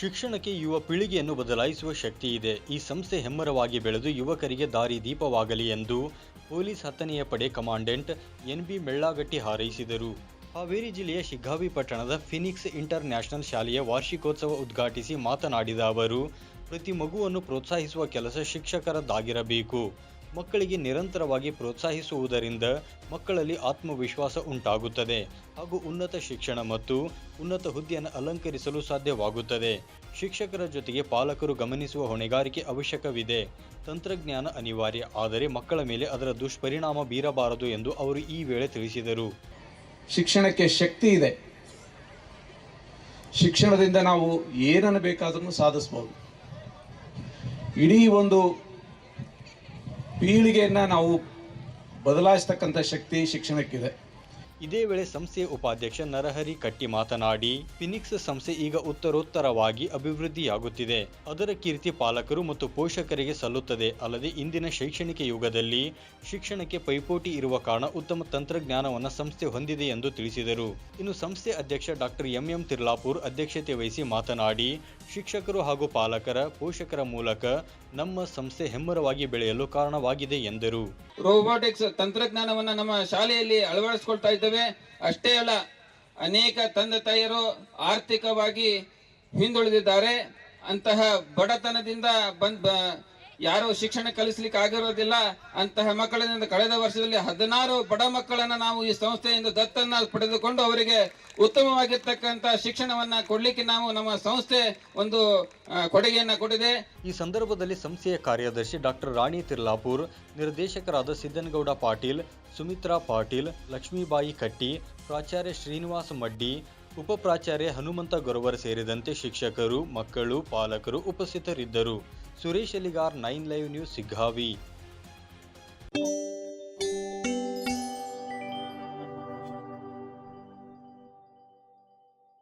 ಶಿಕ್ಷಣಕ್ಕೆ ಯುವ ಪೀಳಿಗೆಯನ್ನು ಬದಲಾಯಿಸುವ ಶಕ್ತಿ ಇದೆ. ಈ ಸಂಸ್ಥೆ ಹೆಮ್ಮರವಾಗಿ ಬೆಳೆದು ಯುವಕರಿಗೆ ದಾರಿ ದೀಪವಾಗಲಿ ಎಂದು ಪೊಲೀಸ್ ಹತ್ತನೆಯ ಪಡೆ ಕಮಾಂಡೆಂಟ್ ಎನ್ಬಿ ಮೆಳ್ಳಾಗಟ್ಟಿ ಹಾರೈಸಿದರು. ಹಾವೇರಿ ಜಿಲ್ಲೆಯ ಶಿಗ್ಗಾವಿ ಪಟ್ಟಣದ ಫಿನಿಕ್ಸ್ ಇಂಟರ್ ನ್ಯಾಷನಲ್ ಶಾಲೆಯ ವಾರ್ಷಿಕೋತ್ಸವ ಉದ್ಘಾಟಿಸಿ ಮಾತನಾಡಿದ ಅವರು, ಪ್ರತಿ ಮಗುವನ್ನು ಪ್ರೋತ್ಸಾಹಿಸುವ ಕೆಲಸ ಶಿಕ್ಷಕರದ್ದಾಗಿರಬೇಕು. ಮಕ್ಕಳಿಗೆ ನಿರಂತರವಾಗಿ ಪ್ರೋತ್ಸಾಹಿಸುವುದರಿಂದ ಮಕ್ಕಳಲ್ಲಿ ಆತ್ಮವಿಶ್ವಾಸ ಉಂಟಾಗುತ್ತದೆ ಹಾಗೂ ಉನ್ನತ ಶಿಕ್ಷಣ ಮತ್ತು ಉನ್ನತ ಹುದ್ದೆಯನ್ನು ಅಲಂಕರಿಸಲು ಸಾಧ್ಯವಾಗುತ್ತದೆ. ಶಿಕ್ಷಕರ ಜೊತೆಗೆ ಪಾಲಕರು ಗಮನಿಸುವ ಹೊಣೆಗಾರಿಕೆ ಅವಶ್ಯಕವಿದೆ. ತಂತ್ರಜ್ಞಾನ ಅನಿವಾರ್ಯ, ಆದರೆ ಮಕ್ಕಳ ಮೇಲೆ ಅದರ ದುಷ್ಪರಿಣಾಮ ಬೀರಬಾರದು ಎಂದು ಅವರು ಈ ವೇಳೆ ತಿಳಿಸಿದರು. ಶಿಕ್ಷಣಕ್ಕೆ ಶಕ್ತಿ ಇದೆ. ಶಿಕ್ಷಣದಿಂದ ನಾವು ಏನನ್ನು ಬೇಕಾದರೂ ಸಾಧಿಸಬಹುದು ಇಡೀ ಒಂದು ಪೀಳಿಗೆಯನ್ನು ನಾವು ಬದಲಾಯಿಸ್ತಕ್ಕಂಥ ಶಕ್ತಿ ಶಿಕ್ಷಣಕ್ಕಿದೆ. ಇದೇ ವೇಳೆ ಸಂಸ್ಥೆಯ ಉಪಾಧ್ಯಕ್ಷ ನರಹರಿ ಕಟ್ಟಿ ಮಾತನಾಡಿ, ಫಿನಿಕ್ಸ್ ಸಂಸ್ಥೆ ಈಗ ಉತ್ತರೋತ್ತರವಾಗಿ ಅಭಿವೃದ್ಧಿಯಾಗುತ್ತಿದೆ. ಅದರ ಕೀರ್ತಿ ಪಾಲಕರು ಮತ್ತು ಪೋಷಕರಿಗೆ ಸಲ್ಲುತ್ತದೆ. ಅಲ್ಲದೆ ಇಂದಿನ ಶೈಕ್ಷಣಿಕ ಯುಗದಲ್ಲಿ ಶಿಕ್ಷಣಕ್ಕೆ ಪೈಪೋಟಿ ಇರುವ ಕಾರಣ ಉತ್ತಮ ತಂತ್ರಜ್ಞಾನವನ್ನು ಸಂಸ್ಥೆ ಹೊಂದಿದೆ ಎಂದು ತಿಳಿಸಿದರು. ಇನ್ನು ಸಂಸ್ಥೆ ಅಧ್ಯಕ್ಷ ಡಾಕ್ಟರ್ ಎಂಎಂ ತಿರ್ಲಾಪುರ್ ಅಧ್ಯಕ್ಷತೆ ವಹಿಸಿ ಮಾತನಾಡಿ, ಶಿಕ್ಷಕರು ಹಾಗೂ ಪಾಲಕರ, ಪೋಷಕರ ಮೂಲಕ ನಮ್ಮ ಸಂಸ್ಥೆ ಹೆಮ್ಮರವಾಗಿ ಬೆಳೆಯಲು ಕಾರಣವಾಗಿದೆ ಎಂದರು. ರೋಬೋಟಿಕ್ಸ್ ತಂತ್ರಜ್ಞಾನವನ್ನು ನಮ್ಮ ಶಾಲೆಯಲ್ಲಿ ಅಳವಡಿಸ್ಕೊಳ್ತಾ ಅಷ್ಟೇ ಅಲ್ಲ ಅನೇಕ ತಂದೆ ತಾಯಿಯರು ಆರ್ಥಿಕವಾಗಿ ಹಿಂದುಳಿದಿದ್ದಾರೆ. ಅಂತಹ ಬಡತನದಿಂದ ಬಂದ್ ಯಾರು ಶಿಕ್ಷಣ ಕಲಿಸ್ಲಿಕ್ಕೆ ಆಗಿರೋದಿಲ್ಲ, ಅಂತಹ ಮಕ್ಕಳಿಂದ ಕಳೆದ ವರ್ಷದಲ್ಲಿ ಹದಿನಾರು ಬಡ ಮಕ್ಕಳನ್ನ ನಾವು ಈ ಸಂಸ್ಥೆಯಿಂದ ದತ್ತನ್ನ ಪಡೆದುಕೊಂಡು ಅವರಿಗೆ ಉತ್ತಮವಾಗಿರ್ತಕ್ಕಂಥ ಶಿಕ್ಷಣವನ್ನ ಕೊಡ್ಲಿಕ್ಕೆ ನಾವು ನಮ್ಮ ಸಂಸ್ಥೆ ಒಂದು ಕೊಡುಗೆಯನ್ನ ಕೊಟ್ಟಿದೆ. ಈ ಸಂದರ್ಭದಲ್ಲಿ ಸಂಸ್ಥೆಯ ಕಾರ್ಯದರ್ಶಿ ಡಾಕ್ಟರ್ ರಾಣಿ ತಿರ್ಲಾಪುರ್, ನಿರ್ದೇಶಕರಾದ ಸಿದ್ದನಗೌಡ ಪಾಟೀಲ್, ಸುಮಿತ್ರಾ ಪಾಟೀಲ್, ಲಕ್ಷ್ಮೀಬಾಯಿ ಕಟ್ಟಿ, ಪ್ರಾಚಾರ್ಯ ಶ್ರೀನಿವಾಸ ಮಡ್ಡಿ ಉಪ ಪ್ರಾಚಾರ್ಯ ಹನುಮಂತ ಗೊರವರ್ ಸೇರಿದಂತೆ ಶಿಕ್ಷಕರು, ಮಕ್ಕಳು, ಪಾಲಕರು ಉಪಸ್ಥಿತರಿದ್ದರು. Suresh Eligar nine live news Siggavi.